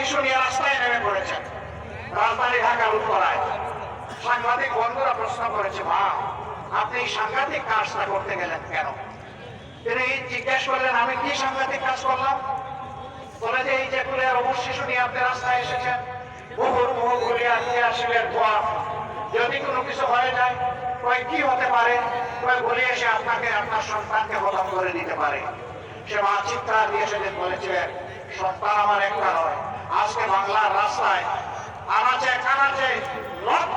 শিশু নিয়ে রাস্তায় নেমে পড়েছেন রাজধানী ঢাকার উত্তরায় সাংবাদিক বন্ধুরা প্রশ্ন করেছে, মা, আপনি সাংঘাতিক কাজটা করতে গেলেন কেন? তিনি জিজ্ঞেস করলেন, আমি কি সাংঘাতিক কাজ করলাম? বলে যে, এই যে কুলের অবশ শিশু নিয়ে আপনি রাস্তায় এসেছেন বহুর বহু গুলিয়া দিয়ে আসিলেন ধোয়া। যদি কোনো কিছু হয়ে যায়, কয় কি হতে পারে? কয় গুলি এসে আপনাকে আপনার সন্তানকে খতম করে দিতে পারে। সে মা চিৎকার দিয়ে সেদিন বলেছিলেন, সন্তান আমার একটা নয় বাংলার রাস্তায়। আনাচে কানাচে লক্ষ